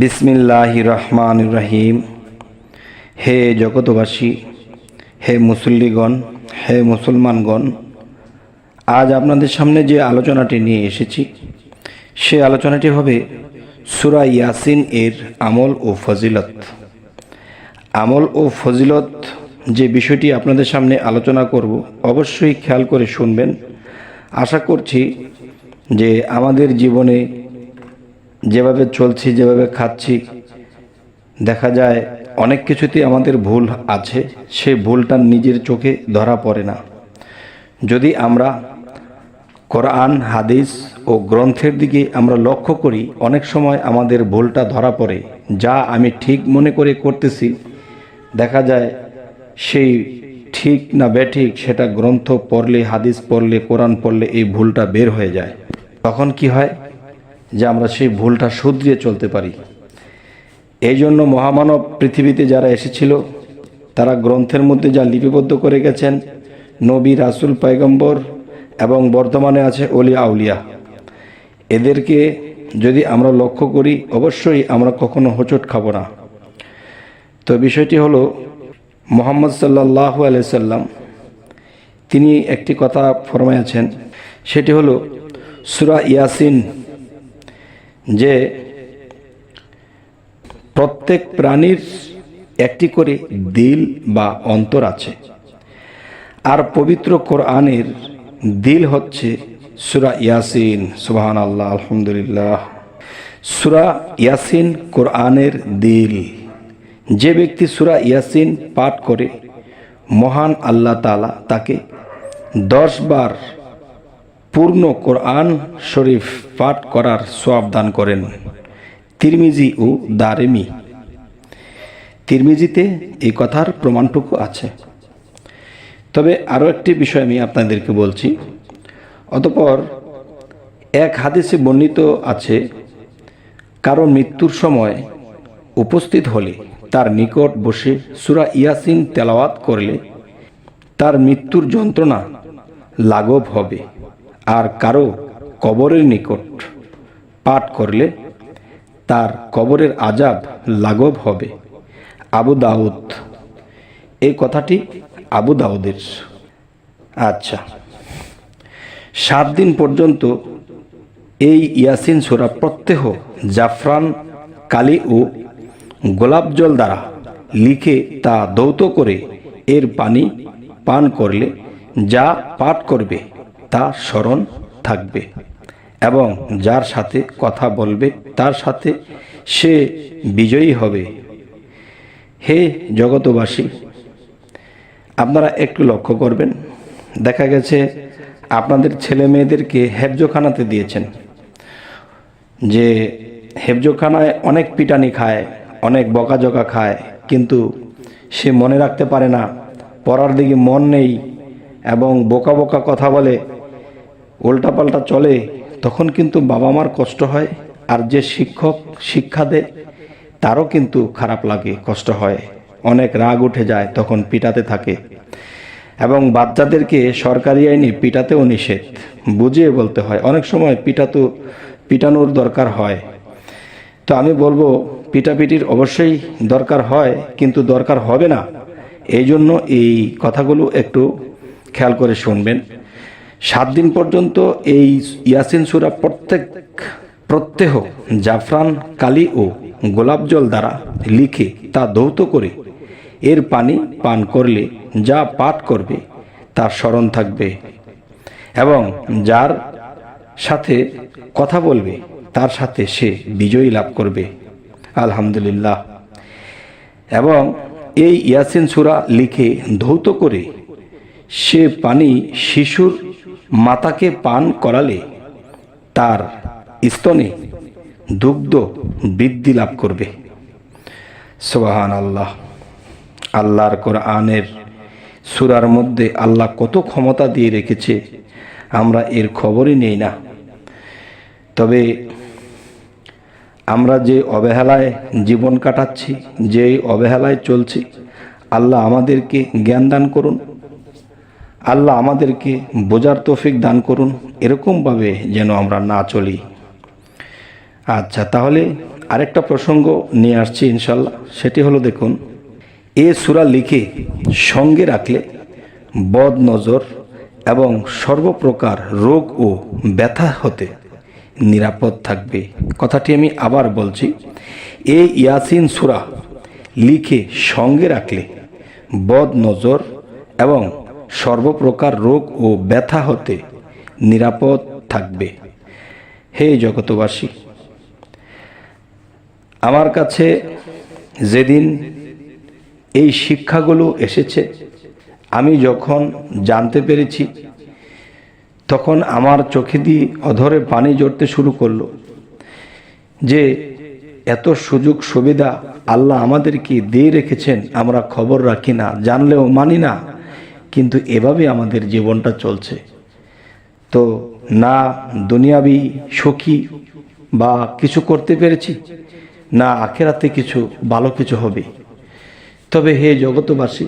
বিসমিল্লাহ রহমান রহিম। হে জগতবাসী হে মুসল্লিগণ, হে মুসলমানগণ, আজ আপনাদের সামনে যে আলোচনাটি নিয়ে এসেছি, সে আলোচনাটি হবে সুরা ইয়াসিন এর আমল ও ফজিলত। আমল ও ফজিলত যে বিষয়টি আপনাদের সামনে আলোচনা করব, অবশ্যই খেয়াল করে শুনবেন। আশা করছি যে আমাদের জীবনে যেভাবে চলছি, যেভাবে খাচ্ছি, দেখা যায় অনেক কিছুতেই আমাদের ভুল আছে, সে ভুলটা নিজের চোখে ধরা পড়ে না। যদি আমরা কোরআন, হাদিস ও গ্রন্থের দিকে আমরা লক্ষ্য করি, অনেক সময় আমাদের ভুলটা ধরা পড়ে। যা আমি ঠিক মনে করে করতেছি, দেখা যায় সেই ঠিক না বেঠিক সেটা গ্রন্থ পড়লে, হাদিস পড়লে, কোরআন পড়লে এই ভুলটা বের হয়ে যায়। তখন কি হয়? যে আমরা সেই ভুলটা শুধরিয়ে চলতে পারি। এই জন্য মহামানব পৃথিবীতে যারা এসেছিল, তারা গ্রন্থের মধ্যে যা লিপিবদ্ধ করে গেছেন, নবী, রাসুল, পয়গম্বর এবং বর্তমানে আছে অলিয়া আউলিয়া। এদেরকে যদি আমরা লক্ষ্য করি, অবশ্যই আমরা কখনো হোঁচট খাব না। তো বিষয়টি হলো, মোহাম্মদ সাল্লাহ আলাইসাল্লাম তিনি একটি কথা ফরমাইয়াছেন সেটি হলো, সুরা ইয়াসিন যে প্রত্যেক প্রাণীর একটি করে দিল বা অন্তর আছে। আর পবিত্র কোরআনের দিল হচ্ছে সুরা ইয়াসিন। সুবাহান আল্লাহ আলহামদুলিল্লাহ। সুরা ইয়াসিন কোরআনের দিল। যে ব্যক্তি সুরা ইয়াসিন পাঠ করে, মহান আল্লাহ তালা তাকে দশ বার পূর্ণ কোরআন শরীফ পাঠ করার সোয়াব দান করেন তিরমিজি ও দারেমি। তিরমিজিতে এই কথার প্রমাণটুকু আছে। তবে আরও একটি বিষয় আমি আপনাদেরকে বলছি, অতপর এক হাদিসে বর্ণিত আছে, কারও মৃত্যুর সময় উপস্থিত হলে তার নিকট বসে সুরা ইয়াসিন তেলাওয়াত করলে তার মৃত্যুর যন্ত্রণা লাঘব হবে। আর কারও কবরের নিকট পাঠ করলে তার কবরের আজাব লাঘব হবে। আবু দাউদ, এই কথাটি আবু দাউদের। আচ্ছা সাত দিন পর্যন্ত এই ইয়াসিন সুরা প্রত্যহ জাফরান, কালি ও গোলাপ জল দ্বারা লিখে তা দৌত করে এর পানি পান করলে যা পাঠ করবে তা স্মরণ থাকবে এবং যার সাথে কথা বলবে, তার সাথে সে বিজয়ী হবে। হে জগতবাসী আপনারা একটু লক্ষ্য করবেন। দেখা গেছে, আপনাদের ছেলে মেয়েদেরকে হেফজোখানাতে দিয়েছেন, যে হেফজোখানায় অনেক পিটানি খায়, অনেক বকাজকা খায়, কিন্তু সে মনে রাখতে পারে না, পড়ার দিকে মন নেই এবং বোকা বোকা কথা বলে উল্টাপাল্টা চলে, তখন কিন্তু বাবা মার কষ্ট হয় আর যে শিক্ষক, শিক্ষা দেয়, তারও কিন্তু খারাপ লাগে, কষ্ট হয়। অনেক রাগ উঠে যায়, তখন পিটাতে থাকে। এবং বাচ্চাদেরকে সরকারি আইনে পিটাতেও নিষেধ। বুঝিয়ে বলতে হয়, অনেক সময় পিটাতো, পিটানোর দরকার হয়। তো আমি বলব, পিটাপিটির অবশ্যই দরকার হয়, কিন্তু দরকার হবে না। এই জন্য এই কথাগুলো একটু খেয়াল করে শুনবেন। সাত দিন পর্যন্ত এই ইয়াসিন সুরা প্রত্যেক, প্রত্যেহ জাফরান, কালি ও গোলাপ জল দ্বারা লিখে তা দৌত করে এর পানি পান করলে যা পাঠ করবে তার স্মরণ থাকবে এবং যার সাথে কথা বলবে তার সাথে সে বিজয়ী লাভ করবে। আলহামদুলিল্লাহ। এবং এই ইয়াসিন সুরা লিখে ধৌত করে সে পানি শিশুর মাতাকে পান করালে তার স্তনে দুগ্ধ বৃদ্ধি লাভ করবে। সোহান আল্লাহ আল্লাহর কোরআনের সুরার মধ্যে আল্লাহ কত ক্ষমতা দিয়ে রেখেছে, আমরা এর খবরই নেই না। তবে আমরা যে অবহেলায় জীবন কাটাচ্ছি যে অবহেলায় চলছি, আল্লাহ আমাদেরকে জ্ঞান দান করুন আল্লাহ আমাদেরকে বোঝার তৌফিক দান করুন, এরকমভাবে যেন আমরা না চলি। আচ্ছা তাহলে আরেকটা প্রসঙ্গ নিয়ে আসছি ইনশাল্লাহ। সেটি হলো দেখুন, এ সুরা লিখে সঙ্গে রাখলে বদ নজর এবং সর্বপ্রকার রোগ ও ব্যথা হতে নিরাপদ থাকবে। কথাটি আমি আবার বলছি, এ ইয়াসিন সুরা লিখে সঙ্গে রাখলে বদ নজর এবং সর্বপ্রকার রোগ ও ব্যথা হতে নিরাপদ থাকবে। হে জগতবাসী আমার কাছে যেদিন এই শিক্ষাগুলো এসেছে, আমি যখন জানতে পেরেছি, তখন আমার চোখে দিয়ে অধরে পানি জড়তে শুরু করল যে এত সুযোগ সুবিধা আল্লাহ আমাদেরকে দিয়ে রেখেছেন, আমরা খবর রাখি না, জানলেও মানি না। কিন্তু এভাবে আমাদের জীবনটা চলছে। তো না দুনিয়াবি সুখী বা কিছু করতে পেরেছি, না আখেরাতে কিছু, ভালো কিছু হবে। তবে হে জগতবাসী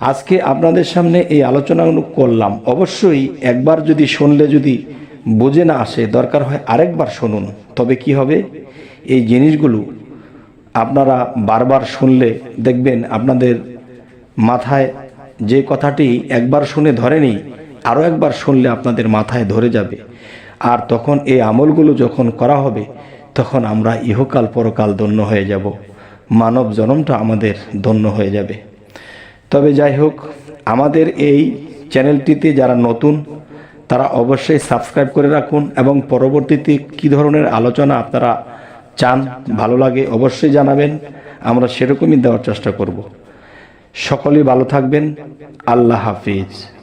আজকে আপনাদের সামনে এই আলোচনাগুলো করলাম। অবশ্যই একবার যদি শুনলে যদি বুঝে না আসে, দরকার হয় আরেকবার শুনুন। তবে কি হবে? এই জিনিসগুলো আপনারা বারবার শুনলে দেখবেন আপনাদের মাথায় যে কথাটি একবার শুনে ধরেনি আরও একবার শুনলে আপনাদের মাথায় ধরে যাবে। আর তখন এই আমলগুলো যখন করা হবে, তখন আমরা ইহকাল পরকাল ধন্য হয়ে যাব। মানব জনমটা আমাদের ধন্য হয়ে যাবে। তবে যাই হোক, আমাদের এই চ্যানেলটিতে যারা নতুন, তারা অবশ্যই সাবস্ক্রাইব করে রাখুন এবং পরবর্তীতে কী ধরনের আলোচনা আপনারা চান, ভালো লাগে অবশ্যই জানাবেন। আমরা সেরকমই দেওয়ার চেষ্টা করব। সকলেই ভালো থাকবেন। আল্লাহ হাফিজ।